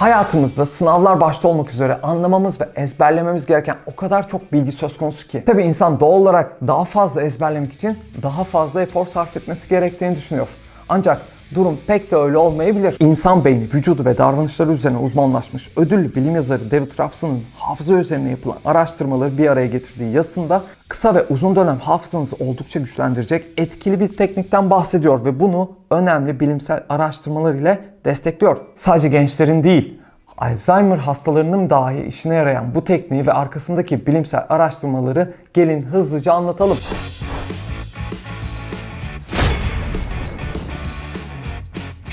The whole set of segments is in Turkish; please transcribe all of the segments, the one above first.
Hayatımızda sınavlar başta olmak üzere anlamamız ve ezberlememiz gereken o kadar çok bilgi söz konusu ki. Tabi insan doğal olarak daha fazla ezberlemek için daha fazla efor sarf etmesi gerektiğini düşünüyor. Ancak durum pek de öyle olmayabilir. İnsan beyni, vücudu ve davranışları üzerine uzmanlaşmış ödüllü bilim yazarı David Rapson'ın hafıza üzerine yapılan araştırmaları bir araya getirdiği yazısında kısa ve uzun dönem hafızanızı oldukça güçlendirecek etkili bir teknikten bahsediyor ve bunu önemli bilimsel araştırmalar ile destekliyor. Sadece gençlerin değil, Alzheimer hastalarının dahi işine yarayan bu tekniği ve arkasındaki bilimsel araştırmaları gelin hızlıca anlatalım.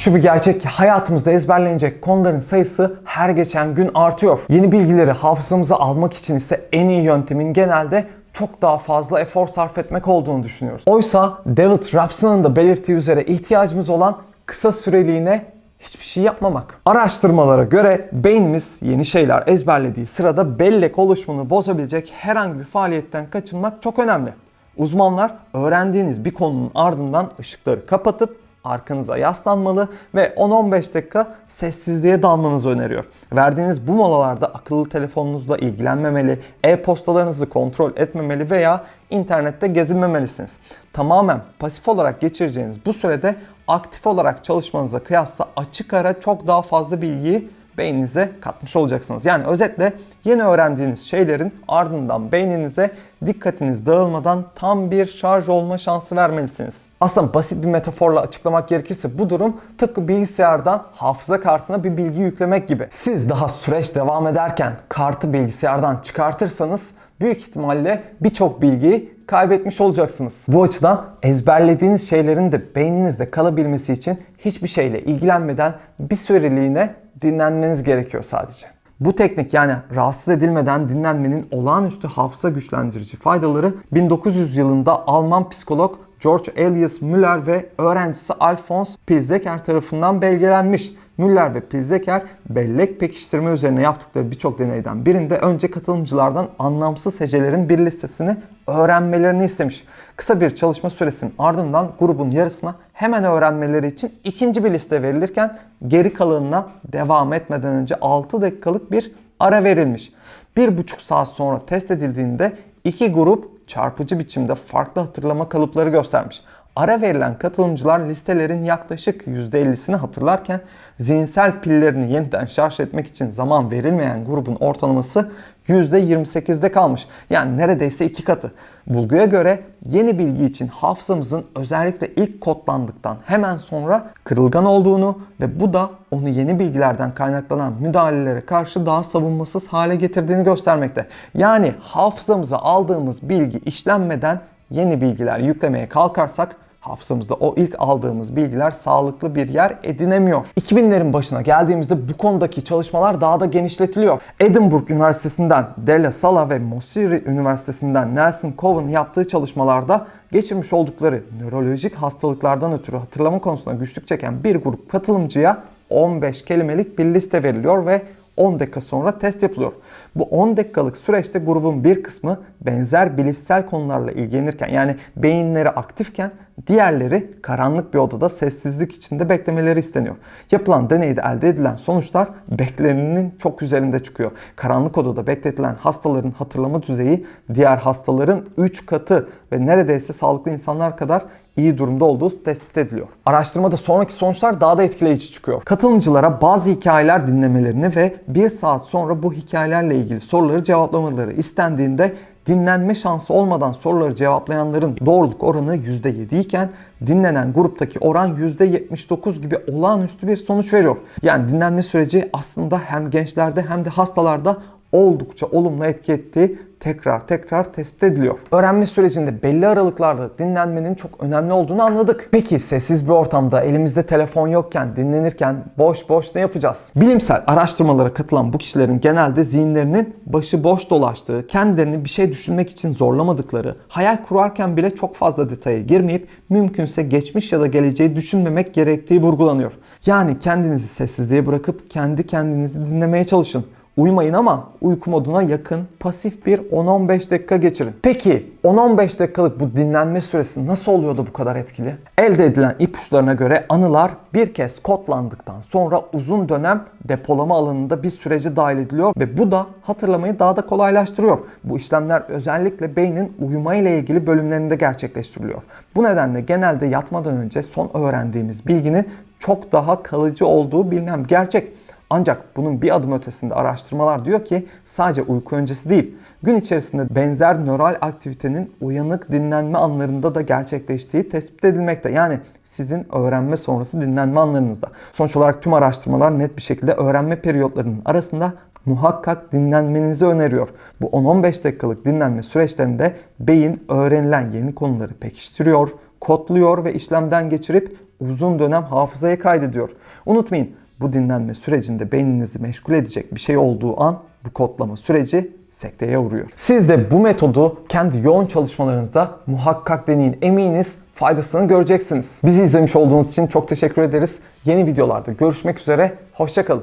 Şu bir gerçek ki hayatımızda ezberlenecek konuların sayısı her geçen gün artıyor. Yeni bilgileri hafızamıza almak için ise en iyi yöntemin genelde çok daha fazla efor sarf etmek olduğunu düşünüyoruz. Oysa David Rapson'ın da belirttiği üzere ihtiyacımız olan kısa süreliğine hiçbir şey yapmamak. Araştırmalara göre beynimiz yeni şeyler ezberlediği sırada bellek oluşumunu bozabilecek herhangi bir faaliyetten kaçınmak çok önemli. Uzmanlar öğrendiğiniz bir konunun ardından ışıkları kapatıp arkanıza yaslanmalı ve 10-15 dakika sessizliğe dalmanızı öneriyor. Verdiğiniz bu molalarda akıllı telefonunuzla ilgilenmemeli, e-postalarınızı kontrol etmemeli veya internette gezinmemelisiniz. Tamamen pasif olarak geçireceğiniz bu sürede aktif olarak çalışmanıza kıyasla açık ara çok daha fazla bilgiyi beyninize katmış olacaksınız. Yani özetle yeni öğrendiğiniz şeylerin ardından beyninize dikkatiniz dağılmadan tam bir şarj olma şansı vermelisiniz. Aslında basit bir metaforla açıklamak gerekirse bu durum tıpkı bilgisayardan hafıza kartına bir bilgi yüklemek gibi. Siz daha süreç devam ederken kartı bilgisayardan çıkartırsanız büyük ihtimalle birçok bilgiyi kaybetmiş olacaksınız. Bu açıdan ezberlediğiniz şeylerin de beyninizde kalabilmesi için hiçbir şeyle ilgilenmeden bir süreliğine dinlenmeniz gerekiyor sadece. Bu teknik yani rahatsız edilmeden dinlenmenin olağanüstü hafıza güçlendirici faydaları 1900 yılında Alman psikolog George Elias Müller ve öğrencisi Alphonse Pilzeker tarafından belgelenmiş. Müller ve Pilzeker bellek pekiştirme üzerine yaptıkları birçok deneyden birinde önce katılımcılardan anlamsız hecelerin bir listesini öğrenmelerini istemiş. Kısa bir çalışma süresinin ardından grubun yarısına hemen öğrenmeleri için ikinci bir liste verilirken geri kalanına devam etmeden önce 6 dakikalık bir ara verilmiş. Bir buçuk saat sonra test edildiğinde iki grup çarpıcı biçimde farklı hatırlama kalıpları göstermiş. Ara verilen katılımcılar listelerin yaklaşık %50'sini hatırlarken zihinsel pillerini yeniden şarj etmek için zaman verilmeyen grubun ortalaması %28'de kalmış. Yani neredeyse iki katı. Bulguya göre yeni bilgi için hafızamızın özellikle ilk kodlandıktan hemen sonra kırılgan olduğunu ve bu da onu yeni bilgilerden kaynaklanan müdahalelere karşı daha savunmasız hale getirdiğini göstermekte. Yani hafızamıza aldığımız bilgi işlenmeden yeni bilgiler yüklemeye kalkarsak hafızamızda o ilk aldığımız bilgiler sağlıklı bir yer edinemiyor. 2000'lerin başına geldiğimizde bu konudaki çalışmalar daha da genişletiliyor. Edinburgh Üniversitesi'nden De La Sala ve Mosiri Üniversitesi'nden Nelson Cohen yaptığı çalışmalarda geçirmiş oldukları nörolojik hastalıklardan ötürü hatırlama konusunda güçlük çeken bir grup katılımcıya 15 kelimelik bir liste veriliyor ve 10 dakika sonra test yapılıyor. Bu 10 dakikalık süreçte grubun bir kısmı benzer bilişsel konularla ilgilenirken yani beyinleri aktifken diğerleri karanlık bir odada sessizlik içinde beklemeleri isteniyor. Yapılan deneyde elde edilen sonuçlar beklenenin çok üzerinde çıkıyor. Karanlık odada bekletilen hastaların hatırlama düzeyi diğer hastaların 3 katı ve neredeyse sağlıklı insanlar kadar iyi durumda olduğu tespit ediliyor. Araştırmada sonraki sonuçlar daha da etkileyici çıkıyor. Katılımcılara bazı hikayeler dinlemelerini ve bir saat sonra bu hikayelerle ilgili soruları cevaplamaları istendiğinde dinlenme şansı olmadan soruları cevaplayanların doğruluk oranı %7 iken dinlenen gruptaki oran %79 gibi olağanüstü bir sonuç veriyor. Yani dinlenme süreci aslında hem gençlerde hem de hastalarda oldukça olumlu etki ettiği tekrar tekrar tespit ediliyor. Öğrenme sürecinde belli aralıklarda dinlenmenin çok önemli olduğunu anladık. Peki sessiz bir ortamda elimizde telefon yokken dinlenirken boş boş ne yapacağız? Bilimsel araştırmalara katılan bu kişilerin genelde zihinlerinin başı boş dolaştığı, kendilerini bir şey düşünmek için zorlamadıkları, hayal kurarken bile çok fazla detaya girmeyip mümkünse geçmiş ya da geleceği düşünmemek gerektiği vurgulanıyor. Yani kendinizi sessizliğe bırakıp kendi kendinizi dinlemeye çalışın. Uyumayın ama uyku moduna yakın pasif bir 10-15 dakika geçirin. Peki 10-15 dakikalık bu dinlenme süresi nasıl oluyor da bu kadar etkili? Elde edilen ipuçlarına göre anılar bir kez kodlandıktan sonra uzun dönem depolama alanında bir sürece dahil ediliyor ve bu da hatırlamayı daha da kolaylaştırıyor. Bu işlemler özellikle beynin uyuma ile ilgili bölümlerinde gerçekleştiriliyor. Bu nedenle genelde yatmadan önce son öğrendiğimiz bilginin çok daha kalıcı olduğu bilinen gerçek. Ancak bunun bir adım ötesinde araştırmalar diyor ki sadece uyku öncesi değil, gün içerisinde benzer nöral aktivitenin uyanık dinlenme anlarında da gerçekleştiği tespit edilmekte. Yani sizin öğrenme sonrası dinlenme anlarınızda. Sonuç olarak tüm araştırmalar net bir şekilde öğrenme periyotlarının arasında muhakkak dinlenmenizi öneriyor. Bu 10-15 dakikalık dinlenme süreçlerinde beyin öğrenilen yeni konuları pekiştiriyor, kodluyor ve işlemden geçirip uzun dönem hafızaya kaydediyor. Unutmayın bu dinlenme sürecinde beyninizi meşgul edecek bir şey olduğu an bu kodlama süreci sekteye uğruyor. Siz de bu metodu kendi yoğun çalışmalarınızda muhakkak deneyin. Eminiz faydasını göreceksiniz. Bizi izlemiş olduğunuz için çok teşekkür ederiz. Yeni videolarda görüşmek üzere. Hoşçakalın.